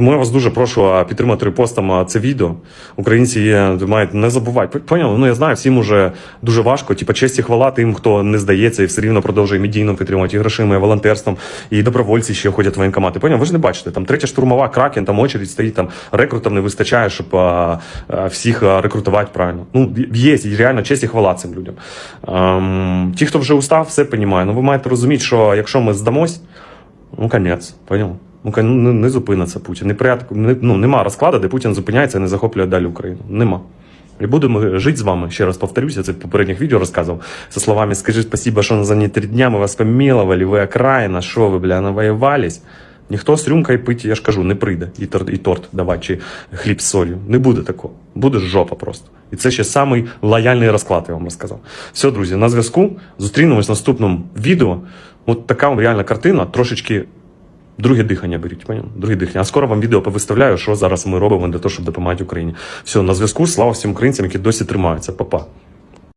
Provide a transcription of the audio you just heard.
Тому я вас дуже прошу підтримати репостом це відео. Українці є, мають не забувати. Поняли? Ну я знаю, всім уже дуже важко. Типа честь і хвала тим, хто не здається і все рівно продовжує медійно підтримувати і грошима, і волонтерством, і добровольці ще ходять в воєнкомати. Поняли? Ви ж не бачите, там третя штурмова кракен, там очередь стоїть, там рекрутам не вистачає, щоб а, а, всіх рекрутувати правильно. Ну, є реально честь і хвала цим людям. Ем, ті, хто вже устав, все понімає. Ну ви маєте розуміти, що якщо ми здамось, ну конець, поняв? Ну, не, не зупиниться Путін. Не, порядку, не, ну, нема розкладу, де Путін зупиняється і не захоплює далі Україну. Нема. І будемо жити з вами. Ще раз повторюся, це в попередніх відео розказував. Со словами «Скажи спасибо, що за не три дня ми вас помилували, ви окраїна, що ви, бля, навоювались». Ніхто з рюмкою пити, я ж кажу, не прийде. І торт, і торт давати, чи хліб з солью. Не буде такого. Буде жопа просто. І це ще самий лояльний розклад, я вам розказав. Все, друзі, на зв'язку. Зустрінемось в наступному відео. От така реальна картина, трошечки Друге дихання беріть, поняв? Друге дихання. А скоро вам відео повиставляю, що зараз ми робимо для того, щоб допомагати Україні. Все, на зв'язку. Слава всім українцям, які досі тримаються. Па-па.